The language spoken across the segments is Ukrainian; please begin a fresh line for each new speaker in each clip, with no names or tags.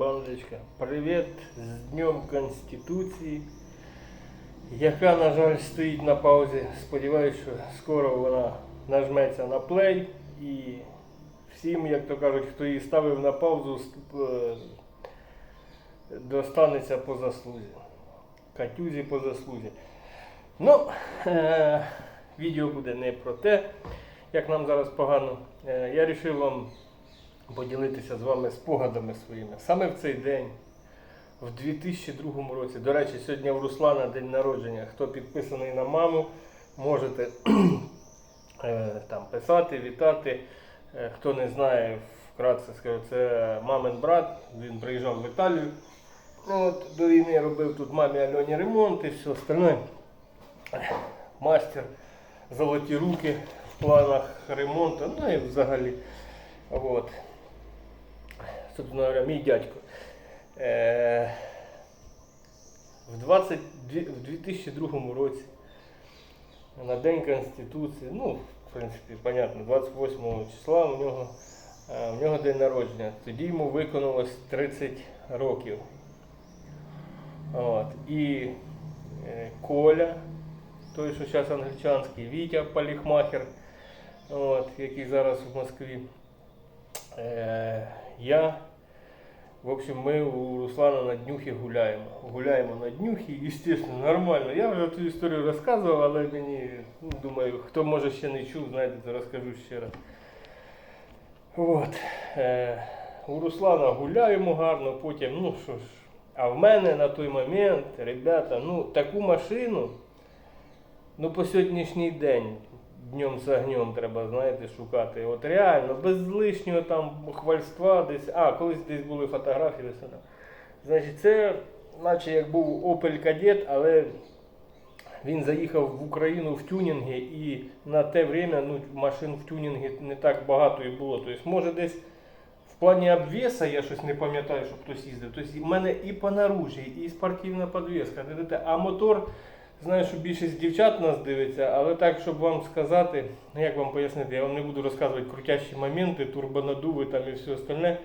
Бандочка, привіт з Днем Конституції, яка, на жаль, стоїть на паузі. Сподіваюсь, що скоро вона нажметься на плей і всім, як то кажуть, хто її ставив на паузу, е, достанеться по заслузі. Катюзі по заслузі. Ну, е- відео буде не про те, як нам зараз погано. Е- я вирішив вам поділитися з вами спогадами своїми. Саме в цей день, в 2002 році. До речі, сьогодні у Руслана день народження. Хто підписаний на маму, можете е, там писати, вітати. Е, Хто не знає, вкратце скажу, це мамин брат. Він приїжджав в Італію. Ну, От, до війни робив тут мамі Альоні ремонт і все остальне. Мастер, золоті руки в планах ремонту, ну і взагалі. От. Собственно говоря, мій дядько. Е, в, 20, в 2002 році на День Конституції, ну, в принципі, понятно, 28 числа у нього, е, у нього день народження. Тоді йому виконалось 30 років. От. І е, Коля, той, що зараз англічанський, Вітя Паліхмахер, от, який зараз в Москві. Е, я, в общем, ми у Руслана на днюхі гуляємо. Гуляємо на днюхі, звісно, нормально. Я вже цю історію розказував, але мені, ну, думаю, хто може ще не чув, знаєте, то розкажу ще раз. От. Е, у Руслана гуляємо гарно, потім, ну що ж. А в мене на той момент, ребята, ну таку машину, ну по сьогоднішній день днем з огнем треба, знаєте, шукати. От реально, без лишнього там хвальства десь. А, колись десь були фотографії десь там. Значить, це наче як був Opel Kadett, але він заїхав в Україну в тюнінги і на те время ну, машин в тюнінги не так багато і було. Тобто, може десь в плані обвеса я щось не пам'ятаю, щоб хтось їздив. Тобто, в мене і по наружі, і спортивна підвеска. А мотор, знаю, що більшість дівчат нас дивиться, але так, щоб вам сказати, ну, як вам пояснити, я вам не буду розказувати крутящі моменти, турбонадуви там і все остальне.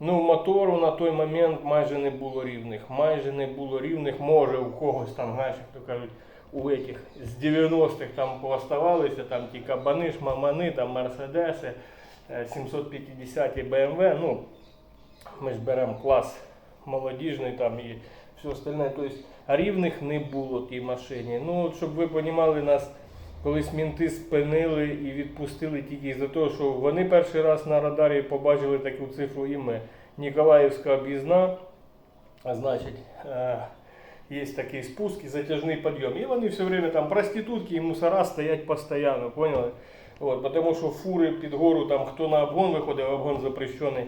Ну, мотору на той момент майже не було рівних. Майже не було рівних. Може у когось там, знаєш, як то кажуть, у этих з 90-х там пооставалися, там ті кабани, шмамани, там мерседеси, е, 750 BMW. Ну, ми ж беремо клас молодіжний там і все остальне. Тобто рівних не було тій машині. Ну, от, щоб ви розуміли, нас колись мінти спинили і відпустили тільки за те, що вони перший раз на радарі побачили таку цифру і ми. Ніколаївська об'їзна, значить, е, є такий спуск і затяжний підйом. І вони все время там проститутки і мусора стоять постійно, поняли? От, тому що фури під гору, там хто на обгон виходив, обгон запрещений.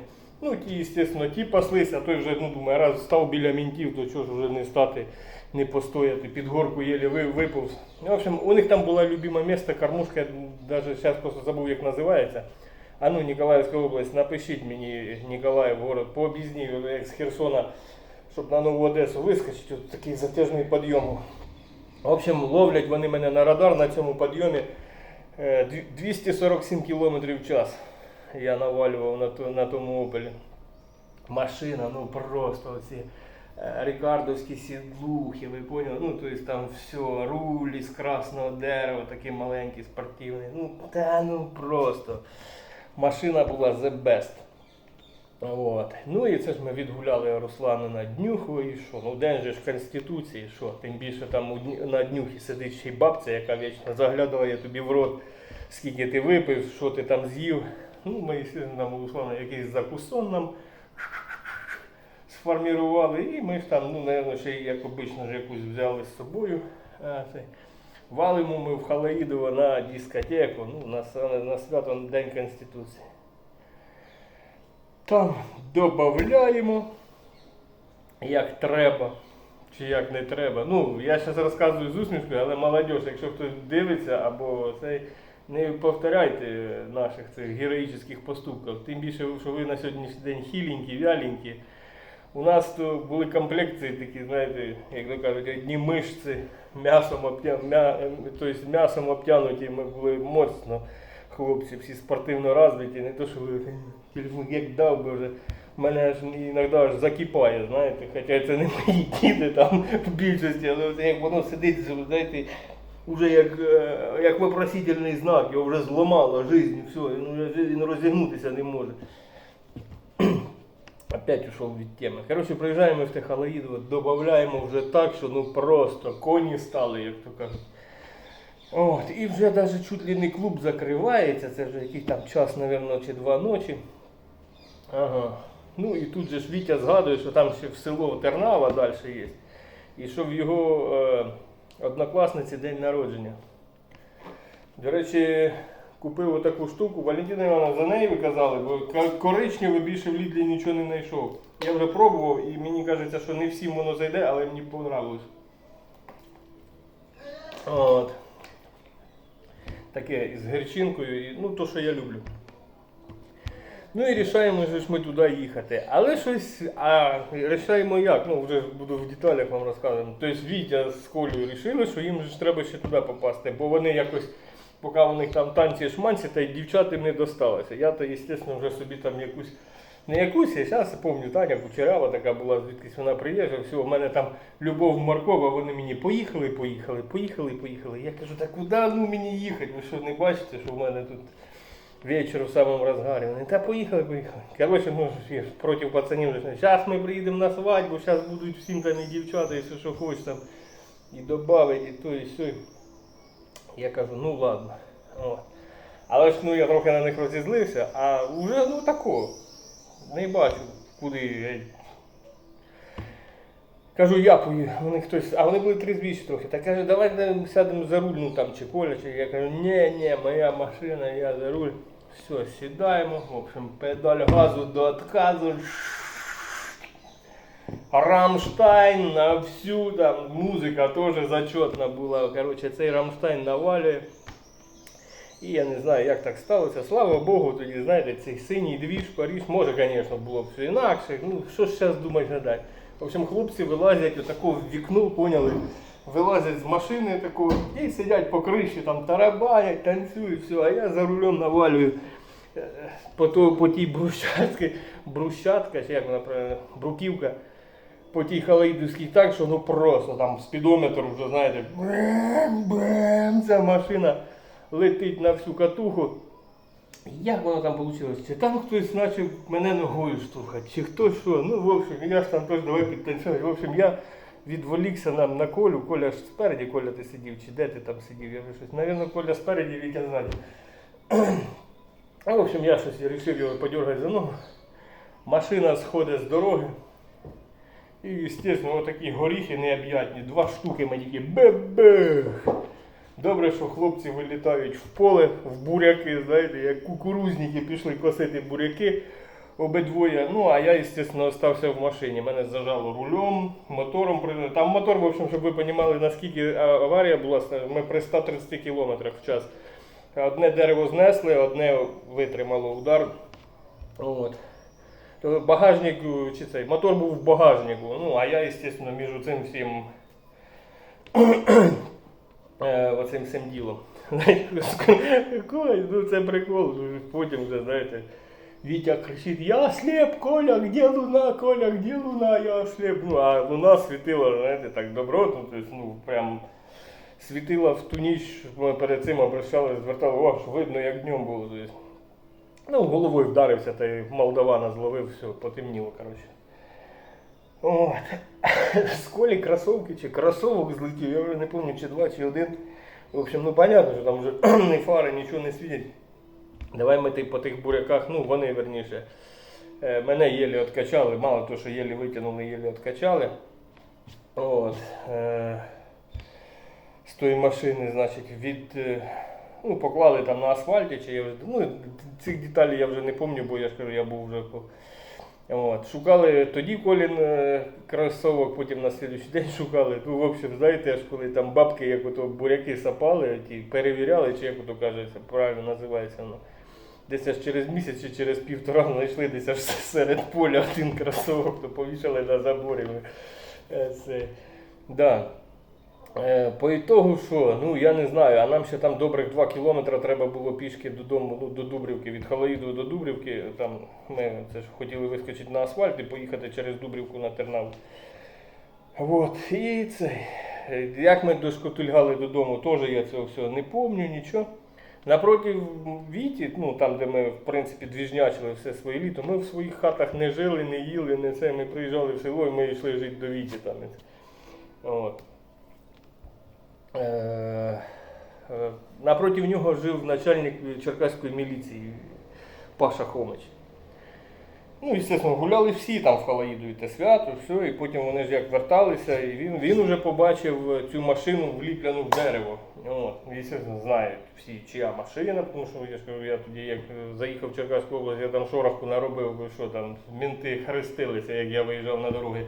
Ну, ті, звісно, ті паслися, а той вже, ну, думаю, раз став біля мінтів, то чого ж вже не стати, не постояти, під горку єлі ви- виповз. В общем, у них там була любиме місце, кормушка, я навіть зараз просто забув, як називається. А ну, Ніколаївська область, напишіть мені Ніколаїв, город, по об'їзні, як з Херсона, щоб на Нову Одесу вискочити, от такий затяжний підйом. В общем, ловлять вони мене на радар на цьому підйомі е, 247 км в час. Я навалював на, ту- на тому опелі. Машина, ну просто оці е, рикардовські сідлухи, ви поняли? Ну, то есть там все, руль із красного дерева, такий маленький, спортивний. Ну, та ну просто. Машина була the best. От. Ну і це ж ми відгуляли Руслану на днюху і що? Ну день же ж Конституції, що? Тим більше там на днюхі сидить ще й бабця, яка вічно заглядає тобі в рот, скільки ти випив, що ти там з'їв. Ну, ми, у Руслана якийсь закусон нам сформірували, і ми ж там, ну, напевно, ще як обично, ж якусь взяли з собою. Це. Валимо ми в Халаїдово на дискотеку, ну, на, на свято День Конституції. Там додаємо, як треба, чи як не треба. Ну, я зараз розказую з усмішкою, але молодь, якщо хтось дивиться або цей, не повторяйте наших цих героїчних поступків. Тим більше, що ви на сьогоднішній день хіленькі, вяленькі. У нас то були комплекції такі, знаєте, як то кажуть, одні мишці м'ясом обтя... м'я... тобто м'ясом обтянуті, ми були моцно. Хлопці всі спортивно розвиті, не то, що ви як дав би вже мене аж іноді аж закипає, знаєте, хоча це не мої діти там в більшості, але як воно сидить, знаєте, вже як, е, як вопросительний знак, його вже зламало жизнь, все, він він розігнутися не може. Опять ушел від теми. Коротше, приїжджаємо в Техалаїдово, додаємо вже так, що ну просто коні стали, як то кажуть. От, і вже навіть чуть ли не клуб закривається, це вже якийсь там час, мабуть, чи два ночі. Ага. Ну і тут же ж Вітя згадує, що там ще в село Тернава далі є. І що в його е, однокласниці день народження. До речі, купив отаку штуку. Валентина Івановна за ви казали, бо коричневий більше в Лідлі нічого не знайшов. Я вже пробував і мені кажеться, що не всім воно зайде, але мені понравилось. От. Таке з гірчинкою, і, ну то, що я люблю. Ну і рішаємо же ж ми туди їхати. Але щось, а рішаємо як, ну вже буду в деталях вам розказувати. Тобто Вітя з Колею рішили, що їм ж треба ще туди попасти, бо вони якось, поки у них там танці шманці, та й дівчат їм не досталося. Я то, звісно, вже собі там якусь, не якусь, я зараз пам'ятаю, Таня Кучерява така була, звідкись вона приїжджа, все, у мене там Любов Маркова, вони мені поїхали, поїхали, поїхали, поїхали. Я кажу, так куди ну мені їхати? Ви що не бачите, що в мене тут вечір в самому розгарі. Вони, та поїхали, поїхали. Коротше, ну, проти пацанів. Зараз ми приїдемо на свадьбу, зараз будуть всім там і дівчата, і все, що хочеш там, і додавить, і то, і все. Я кажу, ну ладно. О. Але ж ну, я трохи на них розізлився, а вже ну тако. Не бачу, куди. Кажу, я поїду. Вони хтось, а вони були трезвіші трохи. Так каже, давай сядемо за руль, ну там чи Коля, чи я кажу, ні, ні, моя машина, я за руль. Все, сідаємо. В общем, педаль газу до отказу. Рамштайн на всю там музика теж зачетна була. Коротше, цей Рамштайн навалює. І я не знаю, як так сталося. Слава Богу, тоді, знаєте, цей синій двіж, Паріж, може, звісно, було б все інакше. Ну, що ж зараз думати гадати. В общем, хлопці вилазять отако в вікно, поняли, вилазять з машини такого і сидять по криші, там тарабанять, танцюють, все, а я за рулем навалюю е, по, то, по тій брусчатці, брусчатка, чи як вона бруківка, по тій халаїдівській так, що ну просто там спідометр вже, знаєте, бем-бем, ця машина летить на всю катуху. Як воно там вийшло? Чи там хтось почав мене ногою штурхати, чи хто що. Ну, в общем, я ж там теж давай підтанцювати. В общем, я відволікся нам на Колю. Коля ж спереді, Коля ти сидів, чи де ти там сидів, я вже щось. Навірно, Коля спереді, Вітя ззаді. А в общем, я щось вирішив його подергати за ногу. Машина сходить з дороги. І, звісно, отакі горіхи необ'ятні. Два штуки ми тільки бебех. Добре, що хлопці вилітають в поле, в буряки, знаєте, як кукурузники пішли косити буряки обидвоє. Ну, а я, звісно, залишився в машині. Мене зажало рулем, мотором. Там мотор, в общем, щоб ви розуміли, наскільки аварія була, ми при 130 км в час. Одне дерево знесли, одне витримало удар. От. Багажник, чи цей, мотор був в багажнику. Ну, а я, звісно, між цим всім е, оцим всім ділом. Ну це прикол, потім вже, знаєте, Вітя кричить, я ослеп, Коля, где луна, Коля, где луна, я ослеп. Ну, а луна світила, знаєте, так добротно, тобто, ну, прям світила в ту ніч, ми перед цим обращали, звертали увагу, що видно, як днем було. Тобто. Ну, головою вдарився, та й Молдавана зловив, все, потемніло, коротше. От. З колі кросовки чи кросовок злетів, я вже не пам'ятаю, чи два, чи один. В общем, ну понятно, що там вже ні фари, нічого не світять. Давай ми по тих буряках, ну вони верніше. е, Мене єлі откачали, мало того, що єлі витягнули, єлі откачали. От. е, З тої машини, значить, від. е, Ну, поклали там на асфальті, чи я вже. Ну, цих деталей я вже не пам'ятаю, бо я ж кажу, я був вже. От. Шукали тоді Колін кросовок, потім на слідуючий день шукали. Ну, в общем, знаєте, аж коли там бабки, як ото буряки сапали, ті перевіряли, чи як ото кажеться, правильно називається воно. Десь аж через місяць чи через півтора знайшли десь аж серед поля один кросовок, то повішали на заборі. Е, Це, да. Е, По ітогу, що, ну я не знаю, а нам ще там добрих 2 кілометри треба було пішки додому, ну, до Дубрівки, від Халаїду до Дубрівки. Там ми це ж хотіли вискочити на асфальт і поїхати через Дубрівку на Тернав. От, і це. Як ми дошкотульгали додому, теж я цього всього не пам'ятаю, нічого. Напроти Віті, ну там, де ми в принципі двіжнячили все своє літо, ми в своїх хатах не жили, не їли, не це. Ми приїжджали в село і ми йшли жити до Віті. Там. От. Е, е, Напроти нього жив начальник Черкаської міліції Паша Хомич. Ну, звісно, гуляли всі там в Халаїду і те свято, все, і потім вони ж як верталися, і він, він вже побачив цю машину вліплену в дерево. От, звісно, знають всі, чия машина, тому що я ж я тоді як заїхав в Черкаську область, я там шороху наробив, бо що там, мінти хрестилися, як я виїжджав на дороги.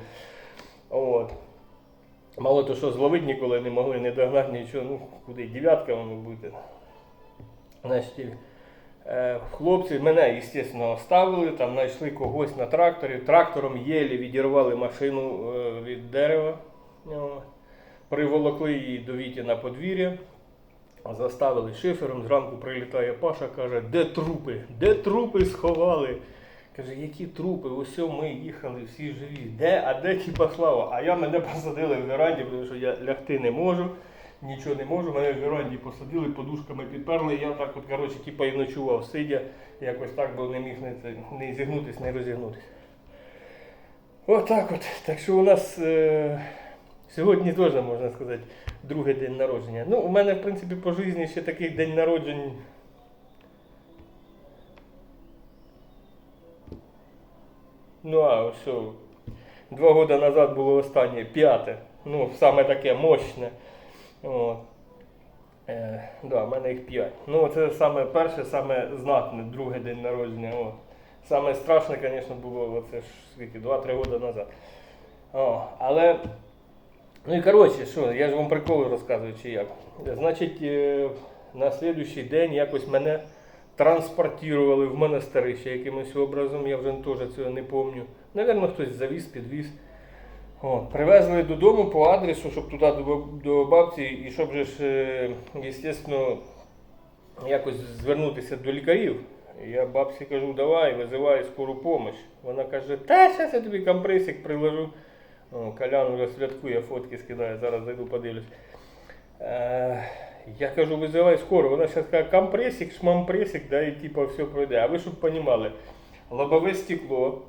От. Мало то, що зловити ніколи не могли, не догнати нічого, ну куди, дев'ятка воно буде. Значить, е, хлопці мене, звісно, оставили, там знайшли когось на тракторі. Трактором єлі відірвали машину е, від дерева, приволокли її до Віті на подвір'я, заставили шифером. Зранку прилітає Паша, каже, де трупи? Де трупи сховали? Каже, які трупи? Ось ми їхали всі живі. Де, а де типа слава? А я мене посадили в веранді, тому що я лягти не можу, нічого не можу. Мене в веранді посадили, подушками підперли. Я так от, коротше, типа і ночував, сидя, якось так, бо не міг не, не зігнутися, не розігнутися. Отак от. Так що у нас е, сьогодні теж, можна сказати, другий день народження. Ну, у мене, в принципі, по житті ще таких день народжень. Ну, а все. Два роки назад було останнє, п'яте. Ну, саме таке мощне. От. Е, да, в мене їх п'ять. Ну, це саме перше, саме знатне, друге день народження. От. Саме страшне, звісно, було оце ж скільки, 2-3 роки назад. О, але. Ну і коротше, що, я ж вам приколи розказую, чи як. Значить, е, на слідуючий день якось мене транспортували в монастирище якимось образом, я вже теж цього не пам'ятаю. Навірно, хтось завіз, підвіз. От, привезли додому по адресу, щоб туди до, до бабці, і щоб же ж, е, звісно, якось звернутися до лікарів. Я бабці кажу, давай, визивай скору допомогу. Вона каже, та зараз я тобі компресик приложу. О, Колян вже святкує, фотки скидає, зараз зайду подивлюсь. Е, я кажу, визивай скоро. Вона зараз каже, компресик, шмампресик, да, і типу все пройде. А ви щоб розуміли, лобове стекло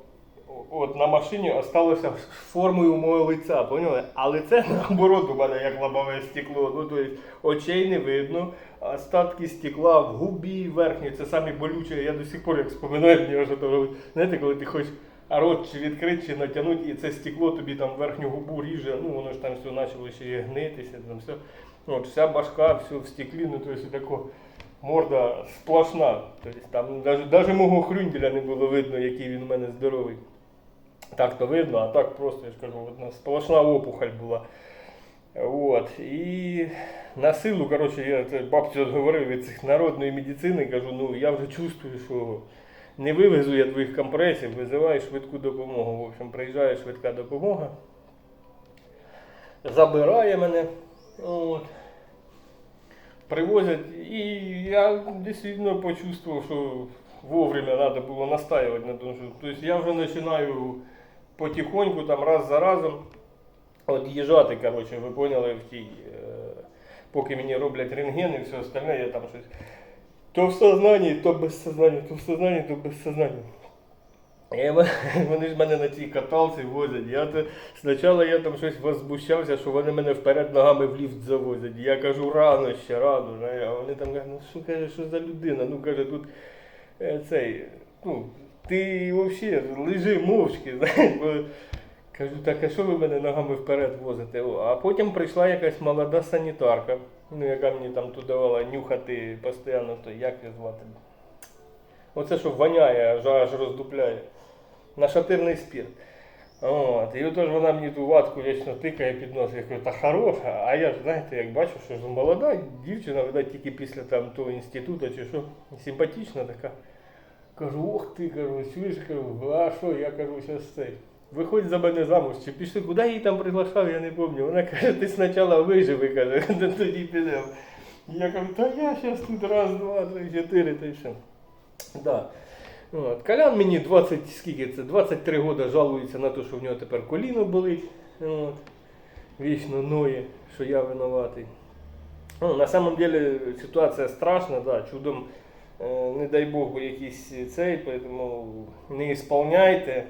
от на машині осталося формою мого лиця, поняли? А лице наоборот у мене як лобове стекло. Ну, то есть, очей не видно, остатки стекла в губі верхній, це самі болюче. Я до сих пор як споминаю, мені вже то робить. Знаєте, коли ти хочеш рот чи відкрити, чи натягнути, і це стекло тобі там верхню губу ріже, ну воно ж там все почало ще гнитися, там все. От, вся башка, все в стеклі, ну то есть тако морда сплошна. Тобто там навіть, мого хрюнделя не було видно, який він у мене здоровий. Так то видно, а так просто, я ж кажу, одна сплошна опухоль була. От. І на силу, коротше, я бабці говорив від цих народної медицини, кажу, ну я вже чувствую, що не вивезу я твоїх компресів, визиваю швидку допомогу. В общем, приїжджає швидка допомога, забирає мене. От. Привозять, і я дійсно почувствував, що вовремя треба було настаювати на тому. що- Тобто я вже починаю потихоньку, там раз за разом від'їжджати, коротше, ви поняли, в тій, е, поки мені роблять рентген і все остальне, я там щось. То в сознанні, то без сознання, то в сознанні, то без сознання. І вони ж мене на цій каталці возять. Я то, спочатку я там щось возбущався, що вони мене вперед ногами в ліфт завозять. Я кажу, рано ще, рано. А вони там кажуть, ну що каже, що за людина? Ну каже, тут е, цей, ну, ти взагалі лежи мовчки, кажу, так а що ви мене ногами вперед возите? А потім прийшла якась молода санітарка, ну, яка мені там тут давала нюхати постійно, то як її звати? Оце що воняє, аж, аж роздупляє. Нашатирний спірт. От. І отож вона мені ту ватку вічно тикає під нос. Я кажу, та хороша. А я ж, знаєте, як бачу, що ж молода дівчина, видать, тільки після там того інституту чи що, симпатична така. Кажу, ох ти, кажу, чуєш, кажу, а що, я кажу, зараз цей. виходь за мене замуж, чи пішли, куди її там приглашав, я не пам'ятаю. Вона каже, ти спочатку виживи, каже, тоді підемо. Я кажу, та я зараз тут раз, два, три, чотири, та й що. Да. От. Колян мені 20, скільки це, 23 роки жалується на те, що в нього тепер коліно болить. От. Вічно ноє, що я винуватий. Ну, на самом деле ситуація страшна, да, чудом, не дай Бог, якийсь цей, поэтому не ісполняйте.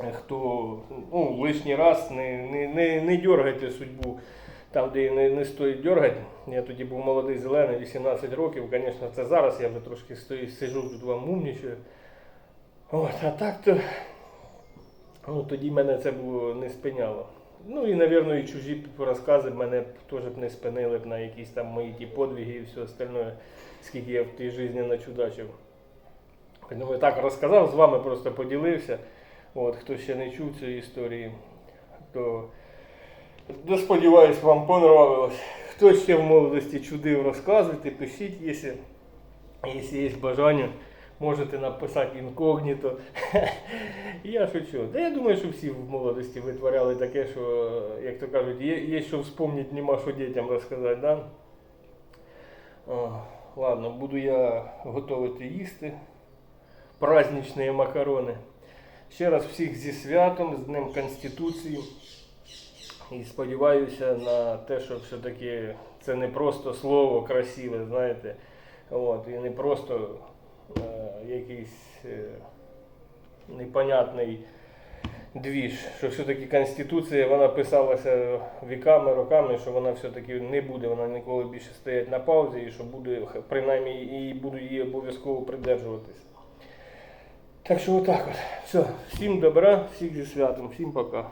Е, Хто ну, лишній раз не, не, не, не дергайте судьбу там, де не, не стоїть дергати. Я тоді був молодий зелений, 18 років. Звісно, це зараз я вже трошки стою, сижу тут вам умнічаю. От, а так то ну, тоді мене це було не спиняло. Ну і, мабуть, і чужі розкази мене теж б не спинили б на якісь там мої ті подвиги і все остальне, скільки я в тій житті начудачив. Ну, я так розказав, з вами просто поділився. От, хто ще не чув цієї історії, то да, сподіваюсь, вам понравилось. Хто ще в молодості чудив, розказуйте, пишіть, якщо є бажання, можете написати інкогніто. Я шучу. Да я думаю, що всі в молодості витворяли таке, що, як то кажуть, є, є що вспомнити, нема що дітям розказати, да? О, ладно, буду я готувати їсти. Праздничні макарони. Ще раз всіх зі святом, з Днем Конституції. І сподіваюся на те, що все-таки це не просто слово красиве, знаєте. От, і не просто якийсь е, непонятний двіж, що все-таки Конституція вона писалася віками, роками, що вона все-таки не буде, вона ніколи більше стоять на паузі, і що буде, принаймні, і буду її обов'язково придержуватись. Так що отак от. Все, всім добра, всіх зі святом, всім пока.